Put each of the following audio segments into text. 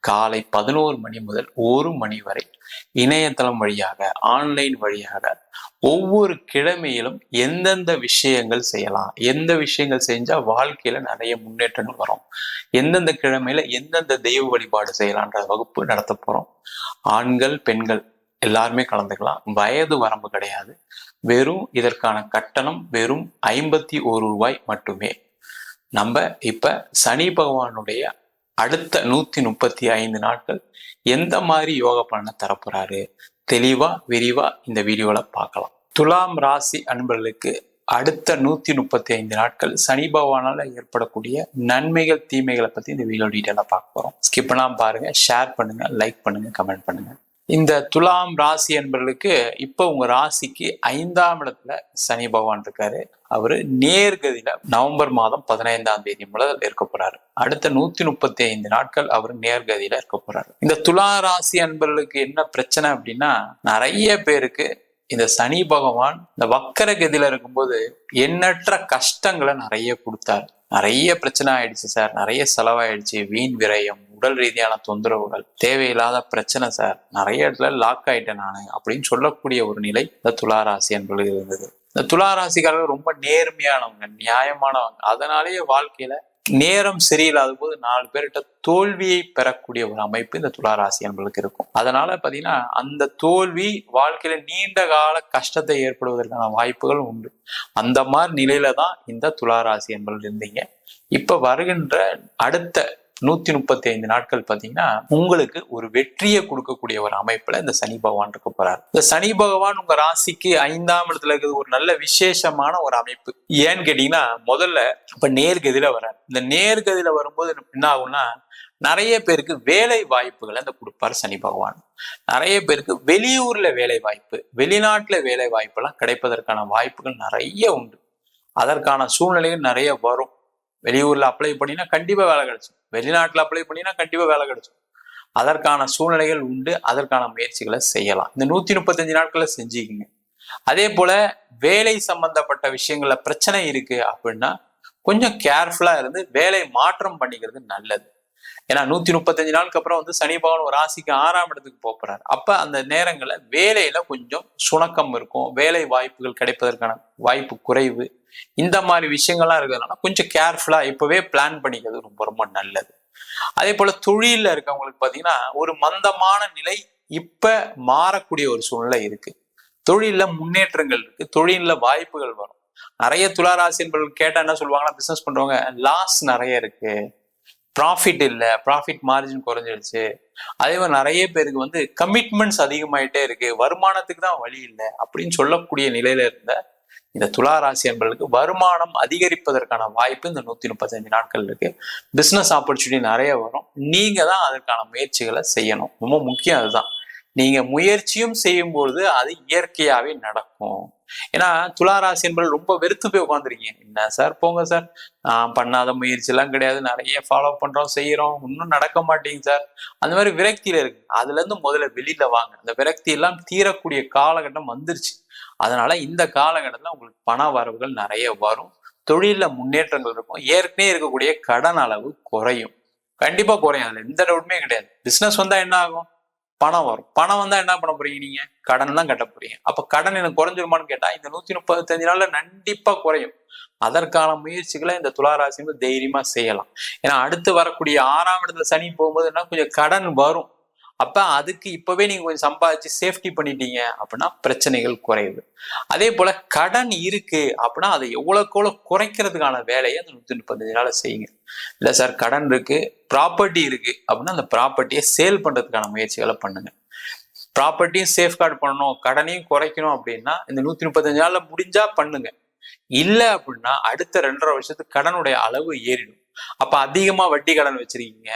காலை பதினோரு மணி முதல் ஒரு மணி வரை இணையதளம் வழியாக ஆன்லைன் வழியாக ஒவ்வொரு கிழமையிலும் எந்தெந்த விஷயங்கள் செய்யலாம் எந்த விஷயங்கள் செஞ்சா வாழ்க்கையில நிறைய முன்னேற்றங்கள் வரும் எந்தெந்த கிழமையில எந்தெந்த தெய்வ வழிபாடு செய்யலான்ற வகுப்பு நடத்த போறோம். ஆண்கள் பெண்கள் எல்லாருமே கலந்துக்கலாம். வயது வரம்பு கிடையாது. வெறும் இதற்கான கட்டணம் வெறும் ஐம்பத்தி ஒரு ரூபாய் மட்டுமே. நம்ம இப்ப சனி பகவானுடைய அடுத்த நூத்தி முப்பத்தி ஐந்து நாட்கள் எந்த மாதிரி யோக பலனை தரப்போறாரு? தெளிவா விரிவா இந்த வீடியோல பார்க்கலாம். துலாம் ராசி அன்பர்களுக்கு அடுத்த நூத்தி முப்பத்தி ஐந்து நாட்கள் சனி பகவானால ஏற்படக்கூடிய நன்மைகள் தீமைகளை பத்தி இந்த வீடியோ டீட்டெயிலாக பார்க்க போறோம். ஸ்கிப் பாருங்க ஷேர் பண்ணுங்க லைக் பண்ணுங்க கமெண்ட் பண்ணுங்க. இந்த துலாம் ராசி என்பவர்களுக்கு இப்போ உங்க ராசிக்கு ஐந்தாம் இடத்துல சனி பகவான் இருக்காரு. அவரு நேர்கதியில நவம்பர் மாதம் பதினைந்தாம் தேதி முதல் இருக்க போறாரு. அடுத்த நூத்தி முப்பத்தி ஐந்து நாட்கள் அவர் நேர்கதியில இருக்க போறாரு. இந்த துலா ராசி அன்பர்களுக்கு என்ன பிரச்சனை அப்படின்னா நிறைய பேருக்கு இந்த சனி பகவான் இந்த வக்கர கதியில இருக்கும்போது எண்ணற்ற கஷ்டங்களை நிறைய கொடுத்தாரு. நிறைய பிரச்சனை ஆயிடுச்சு சார். நிறைய செலவாயிடுச்சு. வீண் விரயம் உடல் ரீதியான தொந்தரவுகள் தேவையில்லாத பிரச்சனை சார் நிறைய இடத்துல லாக் ஆயிட்டேன் நான் அப்படின்னு சொல்லக்கூடிய ஒரு நிலை இந்த துளாராசி என்பது இருந்தது. இந்த துளாராசிக்காரர்கள் ரொம்ப நேர்மையானவங்க நியாயமானவங்க. அதனாலேயே வாழ்க்கையில நேரம் சரியில்லாத போது நாலு பேர்கிட்ட தோல்வியை பெறக்கூடிய ஒரு அமைப்பு இந்த துளாராசி என்பதுக்கு இருக்கும். அதனால பாத்தீங்கன்னா அந்த தோல்வி வாழ்க்கையில நீண்ட கால கஷ்டத்தை ஏற்படுவதற்கான வாய்ப்புகள் உண்டு. அந்த மாதிரி நிலையில தான் இந்த துளாராசி என்பது இருந்தீங்க. இப்ப வருகின்ற அடுத்த நூத்தி முப்பத்தி ஐந்து நாட்கள் பாத்தீங்கன்னா உங்களுக்கு ஒரு வெற்றியை கொடுக்கக்கூடிய ஒரு அமைப்புல இந்த சனி பகவான் இருக்க போறாரு. இந்த சனி பகவான் உங்க ராசிக்கு ஐந்தாம் இடத்துல இருக்கிறது ஒரு நல்ல விசேஷமான ஒரு அமைப்பு. ஏன்னு கேட்டீங்கன்னா முதல்ல இப்ப நேர்கதியில வர இந்த நேர்கதியில வரும்போது என்ன ஆகும்னா நிறைய பேருக்கு வேலை வாய்ப்புகளை அந்த கொடுப்பாரு சனி பகவான். நிறைய பேருக்கு வெளியூர்ல வேலை வாய்ப்பு வெளிநாட்டுல வேலை வாய்ப்பு எல்லாம் கிடைப்பதற்கான வாய்ப்புகள் நிறைய உண்டு. அதற்கான சூழ்நிலைகள் நிறைய வரும். வெளியூர்ல அப்ளை பண்ணினா கண்டிப்பா வேலை கிடைச்சும் வெளிநாட்டுல அப்ளை பண்ணினா கண்டிப்பா வேலை கிடைச்சும் அதற்கான சூழ்நிலைகள் உண்டு. அதற்கான முயற்சிகளை செய்யலாம். இந்த நூத்தி முப்பத்தஞ்சு நாட்கள்ல செஞ்சுக்கிங்க. அதே போல வேலை சம்பந்தப்பட்ட விஷயங்கள்ல பிரச்சனை இருக்கு அப்படின்னா கொஞ்சம் கேர்ஃபுல்லா இருந்து வேலை மாற்றம் பண்ணிக்கிறது நல்லது. ஏன்னா நூத்தி முப்பத்தஞ்சு நாளுக்கு அப்புறம் வந்து சனி பகவான் ஒரு ராசிக்கு ஆறாம் இடத்துக்கு போறாரு. அப்ப அந்த நேரங்கள்ல வேலையில கொஞ்சம் சுணக்கம் இருக்கும். வேலை வாய்ப்புகள் கிடைப்பதற்கான வாய்ப்பு குறைவு. இந்த மாதிரி விஷயங்கள்லாம் இருக்கிறதுனால கொஞ்சம் கேர்ஃபுல்லா இப்பவே பிளான் பண்ணிக்கிறது ரொம்ப ரொம்ப நல்லது. அதே போல தொழில இருக்கவங்களுக்கு பாத்தீங்கன்னா ஒரு மந்தமான நிலை இப்ப மாறக்கூடிய ஒரு சூழ்நிலை இருக்கு. தொழில முன்னேற்றங்கள் இருக்கு. தொழில வாய்ப்புகள் வரும். நிறைய துளாராசி என்பவர்கள் கேட்டா என்ன சொல்லுவாங்கன்னா பிசினஸ் பண்றவங்க லாஸ் நிறைய இருக்கு. ப்ராஃபிட் இல்லை. ப்ராஃபிட் மார்ஜின் குறைஞ்சிடுச்சு அதே மாதிரி நிறைய பேருக்கு வந்து கமிட்மெண்ட்ஸ் அதிகமாயிட்டே இருக்கு. வருமானத்துக்கு தான் வழி இல்லை அப்படின்னு சொல்லக்கூடிய நிலையில இருந்த இந்த துலா ராசி என்பவர்களுக்கு வருமானம் அதிகரிப்பதற்கான வாய்ப்பு இந்த நூத்தி முப்பத்தஞ்சு நாட்கள் இருக்கு. பிசினஸ் ஆப்பர்ச்சுனிட்டி நிறைய வரும். நீங்க தான் அதற்கான முயற்சிகளை செய்யணும். ரொம்ப முக்கியம் அதுதான். நீங்க முயற்சியும் செய்யும் பொழுது அது இயற்கையாவே நடக்கும். ஏன்னா துளாராசி என்பது ரொம்ப வெறுத்து போய் உட்காந்துருக்கீங்க என்ன சார் போங்க சார். நான் பண்ணாத முயற்சி எல்லாம் கிடையாது. நிறைய ஃபாலோ பண்றோம் செய்யறோம். இன்னும் நடக்க மாட்டேங்க சார். அந்த மாதிரி விரக்தியில இருக்கு. அதுல இருந்து முதல்ல வெளியில வாங்க. அந்த விரக்தி எல்லாம் தீரக்கூடிய காலகட்டம் வந்துருச்சு. அதனால இந்த காலகட்டத்துல உங்களுக்கு பண வரவுகள் நிறைய வரும். தொழில முன்னேற்றங்கள் இருக்கும். ஏற்கனவே இருக்கக்கூடிய கடன் அளவு குறையும். கண்டிப்பா குறையும். அதுல எந்த டவுட்டுமே கிடையாது. பிசினஸ் வந்தா என்ன ஆகும்? பணம் வரும். பணம் வந்தா என்ன பண்ண போறீங்க நீங்க? கடன் தான் கட்ட போறீங்க. அப்ப கடன் எனக்கு குறைஞ்சிருமான்னு கேட்டா இந்த நூத்தி முப்பத்தஞ்சு நாள்ல கண்டிப்பா குறையும். அதற்கான முயற்சிகளை இந்த துளாராசி தைரியமா செய்யலாம். ஏன்னா அடுத்து வரக்கூடிய ஆறாம் இடத்துல சனி போகும்போது என்ன கொஞ்சம் கடன் வரும். அப்ப அதுக்கு இப்பவே நீங்க கொஞ்சம் சம்பாதிச்சு சேஃப்டி பண்ணிட்டீங்க அப்படின்னா பிரச்சனைகள் குறையுது. அதே போல கடன் இருக்கு அப்படின்னா அதை எவ்வளவுக்கு குறைக்கிறதுக்கான வேலையை அந்த நூத்தி முப்பத்தஞ்சு நாள் செய்யுங்க. இல்ல சார் கடன் இருக்கு ப்ராப்பர்ட்டி இருக்கு அப்படின்னா அந்த ப்ராப்பர்ட்டியை சேல் பண்றதுக்கான முயற்சிகளை பண்ணுங்க. ப்ராப்பர்ட்டியும் சேஃப்கார்டு பண்ணணும் கடனையும் குறைக்கணும் அப்படின்னா இந்த நூத்தி முப்பத்தஞ்சு நாள்ல முடிஞ்சா பண்ணுங்க. இல்ல அப்படின்னா அடுத்த ரெண்டரை வருஷத்துக்கு கடனுடைய அளவு ஏறிடும். அப்ப அதிகமா வட்டி கடன் வச்சிருக்கீங்க.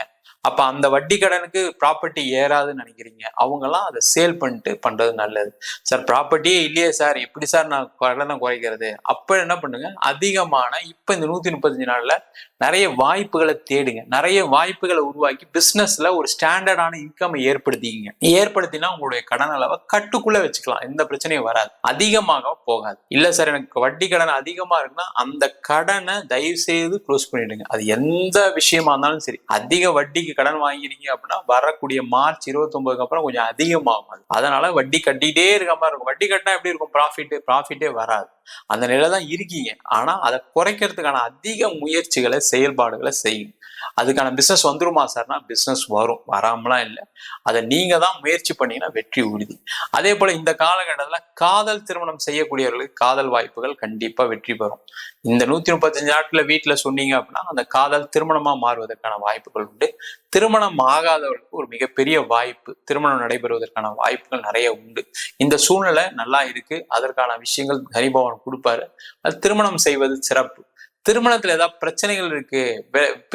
அப்ப அந்த வட்டி கடனுக்கு ப்ராப்பர்ட்டி ஏறாதுன்னு நினைக்கிறீங்க. அவங்கெல்லாம் அதை சேல் பண்ணிட்டு பண்றது நல்லது. சார் ப்ராப்பர்ட்டியே இல்லையே சார். எப்படி சார் நான் கடனை குறைக்கிறது? அப்ப என்ன பண்ணுங்க? அதிகமான இப்ப இந்த நூத்தி முப்பத்தஞ்சு நாள்ல நிறைய வாய்ப்புகளை தேடுங்க. நிறைய வாய்ப்புகளை உருவாக்கி பிசினஸ்ல ஒரு ஸ்டாண்டர்டான இன்கம் ஏற்படுத்திக்கிங்க. ஏற்படுத்தினா உங்களுடைய கடன் அளவை கட்டுக்குள்ள வச்சுக்கலாம். எந்த பிரச்சனையும் வராது. அதிகமாக போகாது. இல்ல சார் எனக்கு வட்டி கடன் அதிகமா இருக்குன்னா அந்த கடனை தயவு செய்து க்ளோஸ் பண்ணிடுங்க. அது எந்த விஷயமா இருந்தாலும் சரி. அதிக வட்டிக்கு கடன் வாங்கினீங்க அப்படின்னா வரக்கூடிய மார்ச் இருபத்தொன்பதுக்கு அப்புறம் கொஞ்சம் அதிகமாகும் அதனால வட்டி கட்டிட்டே இருக்க மாதிரி இருக்கும். வட்டி கட்டினா எப்படி இருக்கும்? ப்ராஃபிட் ப்ராஃபிட்டே வராது. அந்த நிலை தான் இருக்கீங்க. ஆனா அதை குறைக்கிறதுக்கான அதிக முயற்சிகளை செயல்பாடுகளை செய்யும் அதுக்கான பிசினஸ் வந்துருமா சார்னா பிசினஸ் வரும். வராமலாம் இல்லை. அதை நீங்க தான் முயற்சி பண்ணீங்கன்னா வெற்றி உறுதி. அதே போல இந்த காலகட்டத்துல காதல் திருமணம் செய்யக்கூடியவர்களுக்கு காதல் வாய்ப்புகள் கண்டிப்பா வெற்றி பெறும். இந்த நூத்தி முப்பத்தஞ்சு நாட்டில் வீட்டில் சொன்னீங்க அப்படின்னா அந்த காதல் திருமணமா மாறுவதற்கான வாய்ப்புகள் உண்டு. திருமணம் ஆகாதவர்களுக்கு ஒரு மிகப்பெரிய வாய்ப்பு. திருமணம் நடைபெறுவதற்கான வாய்ப்புகள் நிறைய உண்டு. இந்த சூழ்நிலை நல்லா இருக்கு. அதற்கான விஷயங்கள் ஹரிபவன் கொடுப்பாரு. அது திருமணம் செய்வது சிறப்பு. திருமணத்துல ஏதாவது பிரச்சனைகள் இருக்கு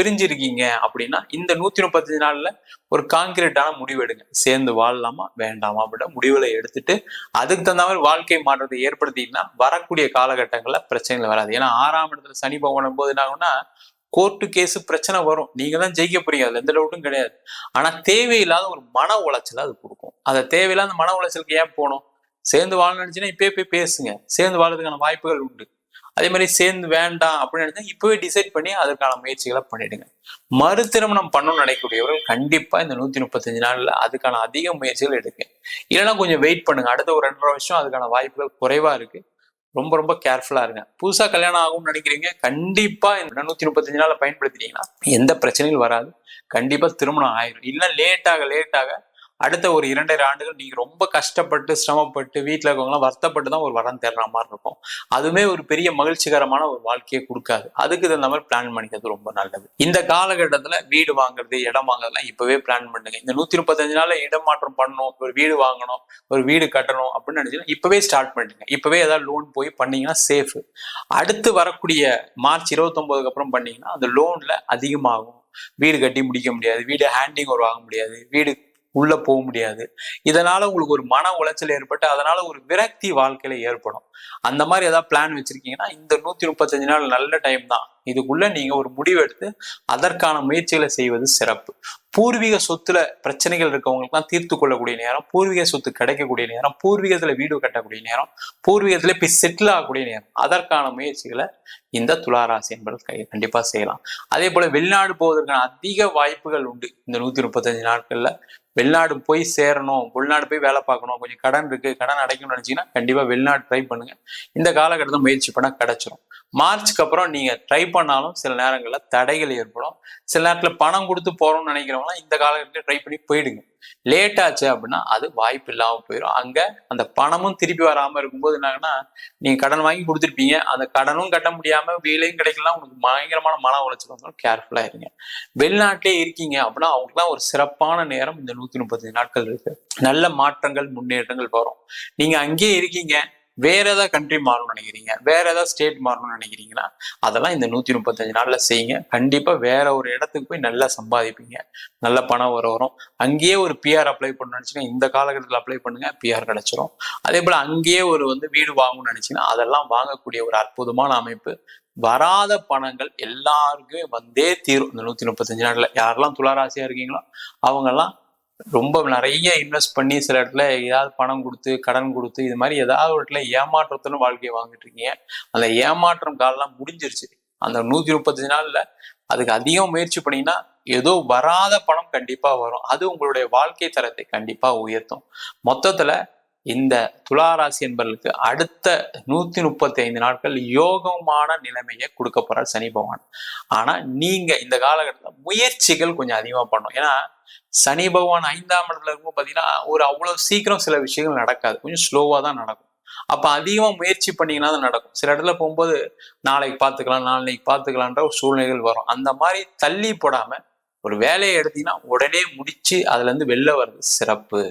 பிரிஞ்சிருக்கீங்க அப்படின்னா இந்த நூத்தி முப்பத்தஞ்சு நாள்ல ஒரு காங்கிரீட்டான முடிவு எடுங்க. சேர்ந்து வாழலாமா? வேண்டாமா? அப்படின்ற முடிவுல எடுத்துட்டு அதுக்கு தகுந்த மாதிரி வாழ்க்கை மாற்றத்தை ஏற்படுத்திங்கன்னா வரக்கூடிய காலகட்டங்கள்ல பிரச்சனைகள் வராது. ஏன்னா ஆறாம் இடத்துல சனி பகவான் போது என்ன ஆகும்னா கோர்ட்டு கேஸ் பிரச்சனை வரும். நீங்க தான் ஜெயிக்க போறீங்க. அதுல எந்த டவுட்டும் கிடையாது. ஆனா தேவையில்லாத ஒரு மன உளைச்சலை அது கொடுக்கும். அதை தேவையில்லாத மன உளைச்சலுக்கு ஏன் போகணும் சேர்ந்து வாழ நினைச்சுன்னா இப்பயே போய் பேசுங்க. சேர்ந்து வாழறதுக்கான வாய்ப்புகள் உண்டு. அதே மாதிரி சேர்ந்து வேண்டாம் அப்படின்னு நினைச்சா இப்பவே டிசைட் பண்ணி அதற்கான முயற்சிகளை பண்ணிடுங்க. மறு திருமணம் பண்ணணும்னு நினைக்கக்கூடியவர்கள் கண்டிப்பா இந்த நூத்தி முப்பத்தஞ்சு நாள்ல அதுக்கான அதிக முயற்சிகள் எடுங்க. இல்லைன்னா கொஞ்சம் வெயிட் பண்ணுங்க. அடுத்த ஒரு ரெண்டரை வருஷம் அதுக்கான வாய்ப்புகள் குறைவா இருக்கு. ரொம்ப ரொம்ப கேர்ஃபுல்லா இருங்க. புதுசா கல்யாணம் ஆகும்னு நினைக்கிறீங்க கண்டிப்பா இந்த நூத்தி முப்பத்தஞ்சு நாளை பயன்படுத்திட்டீங்கன்னா எந்த பிரச்சனையும் வராது. கண்டிப்பா திருமணம் ஆயிரும். இல்லை லேட்டாக லேட்டாக அடுத்த ஒரு இரண்டரை ஆண்டுகள் நீங்க ரொம்ப கஷ்டப்பட்டு சிரமப்பட்டு வீட்டில் இருக்கவங்களாம் வருத்தப்பட்டு தான் ஒரு வரம் தேடுற மாதிரி இருக்கும். அதுவுமே ஒரு பெரிய மகிழ்ச்சிகரமான ஒரு வாழ்க்கையை கொடுக்காது. அதுக்கு தகுந்த மாதிரி பிளான் பண்ணிக்கிறது ரொம்ப நல்லது. இந்த காலகட்டத்தில் வீடு வாங்குறது இடம் வாங்குறதுலாம் இப்பவே பிளான் பண்ணுங்க. இந்த நூத்தி முப்பத்தஞ்சு நாளில் இடம் மாற்றம் பண்ணணும் ஒரு வீடு வாங்கணும் ஒரு வீடு கட்டணும் அப்படின்னு நினைச்சீங்கன்னா இப்பவே ஸ்டார்ட் பண்ணிடுங்க. இப்பவே ஏதாவது லோன் போய் பண்ணீங்கன்னா சேஃப் அடுத்து வரக்கூடிய மார்ச் இருபத்தொன்பதுக்கு அப்புறம் பண்ணீங்கன்னா அந்த லோன்ல அதிகமாகும். வீடு கட்டி முடிக்க முடியாது. வீடு ஹேண்டிங் ஒரு வாங்க முடியாது. வீடு உள்ள போக முடியாது. இதனால உங்களுக்கு ஒரு மன உளைச்சல் ஏற்பட்டு அதனால ஒரு விரக்தி வாழ்க்கையில ஏற்படும். அந்த மாதிரி ஏதாவது பிளான் வச்சிருக்கீங்கன்னா இந்த நூத்தி முப்பத்தஞ்சு நாள் நல்ல டைம் தான். இதுக்குள்ள நீங்க ஒரு முடிவெடுத்து அதற்கான முயற்சிகளை செய்வது சிறப்பு. பூர்வீக சொத்துல பிரச்சனைகள் இருக்கவங்களுக்குலாம் தீர்த்து கொள்ளக்கூடிய நேரம் பூர்வீக சொத்து கிடைக்கக்கூடிய நேரம் பூர்வீகத்துல வீடு கட்டக்கூடிய நேரம் பூர்வீகத்துல போய் செட்டில் ஆகக்கூடிய நேரம். அதற்கான முயற்சிகளை இந்த துளாராசி என்பது கை கண்டிப்பா செய்யலாம். அதே போல வெளிநாடு போவதற்கான அதிக வாய்ப்புகள் உண்டு. இந்த நூத்தி முப்பத்தஞ்சு நாட்கள்ல வெளிநாடு போய் சேரணும் உள்நாடு போய் வேலை பார்க்கணும் கொஞ்சம் கடன் இருக்கு கடன் அடைக்கணும்னு நினைச்சீங்கன்னா கண்டிப்பா வெளிநாடு ட்ரை பண்ணுங்க. இந்த காலகட்டத்தில் முயற்சி பண்ணா கிடைச்சிரும். மார்ச்சுக்கு அப்புறம் நீங்க ட்ரை பண்ணாலும் சில நேரங்களில் தடைகள் ஏற்படும். சில நேரத்தில் பணம் கொடுத்து போகிறோம்னு நினைக்கிறவங்களாம் இந்த காலகட்டத்தில் ட்ரை பண்ணி போயிடுங்க. லேட் ஆச்சு அப்படின்னா அது வாய்ப்பு இல்லாமல் போயிடும் அங்கே அந்த பணமும் திருப்பி வராமல் இருக்கும்போது என்னாங்கன்னா நீங்கள் கடன் வாங்கி கொடுத்துருப்பீங்க. அந்த கடனும் கட்ட முடியாமல் வேலையும் கிடைக்கலாம் உங்களுக்கு பயங்கரமான மன உளைச்சல் வந்தாலும் கேர்ஃபுல்லாக இருங்க. வெளிநாட்டிலே இருக்கீங்க அப்படின்னா அவங்களுக்குலாம் ஒரு சிறப்பான நேரம் இந்த நூற்றி முப்பத்தஞ்சு நாட்கள் இருக்கு. நல்ல மாற்றங்கள் முன்னேற்றங்கள் வரும். நீங்கள் அங்கேயே இருக்கீங்க. வேற ஏதாவது கண்ட்ரி மாறணும்னு நினைக்கிறீங்க? வேற ஏதாவது ஸ்டேட் மாறணும்னு நினைக்கிறீங்கன்னா அதெல்லாம் இந்த நூத்தி முப்பத்தஞ்சு நாள்ல செய்யுங்க. கண்டிப்பா வேற ஒரு இடத்துக்கு போய் நல்லா சம்பாதிப்பீங்க. நல்ல பணம் வர வரும். அங்கேயே ஒரு பிஆர் அப்ளை பண்ணணும்னு நினைச்சீங்கன்னா இந்த காலகட்டத்தில் அப்ளை பண்ணுங்க பிஆர் கிடைச்சிரும். அதே போல அங்கேயே ஒரு வந்து வீடு வாங்கணும்னு நினைச்சீங்கன்னா அதெல்லாம் வாங்கக்கூடிய ஒரு அற்புதமான அமைப்பு. வராத பணங்கள் எல்லாருக்குமே வந்தே தீரும். இந்த நூத்தி முப்பத்தஞ்சு நாள்ல. யாரெல்லாம் துளாராசியா இருக்கீங்களோ அவங்கெல்லாம் ரொம்ப நிறைய இன்வெஸ்ட் பண்ணி சில இடத்துல ஏதாவது பணம் கொடுத்து கடன் கொடுத்து இது மாதிரி ஏதாவது ஒரு இடத்துல ஏமாற்றத்துன்னு வாழ்க்கையை வாங்கிட்டு இருக்கீங்க. அந்த ஏமாற்றம் காலம்லாம் முடிஞ்சிருச்சு. அந்த நூத்தி முப்பத்தஞ்சு நாள்ல அதுக்கு அதிகம் முயற்சி பண்ணீங்கன்னா ஏதோ வராத பணம் கண்டிப்பா வரும். அது உங்களுடைய வாழ்க்கை தரத்தை கண்டிப்பா உயர்த்தும். மொத்தத்துல இந்த துளாராசி என்பவர்களுக்கு அடுத்த நூத்தி முப்பத்தி ஐந்து நாட்கள் யோகமான நிலைமையை கொடுக்க போறார் சனி பகவான். ஆனா நீங்க இந்த காலகட்டத்தில் முயற்சிகள் கொஞ்சம் அதிகமா பண்ணும் ஏன்னா சனி பகவான் ஐந்தாம் இடத்துல இருக்கும் பாத்தீங்கன்னா ஒரு அவ்வளவு சீக்கிரம் சில விஷயங்கள் நடக்காது. கொஞ்சம் ஸ்லோவா தான் நடக்கும். அப்ப அதிகமா முயற்சி பண்ணீங்கன்னா தான் நடக்கும். சில இடத்துல போகும்போது நாளைக்கு பார்த்துக்கலாம் நாளைக்கு பார்த்துக்கலான்ற ஒரு சூழ்நிலைகள் வரும். அந்த மாதிரி தள்ளி போடாம ஒரு வேலையை எடுத்தீங்கன்னா உடனே முடிச்சு அதுல இருந்து வெளில வர்றது சிறப்பு.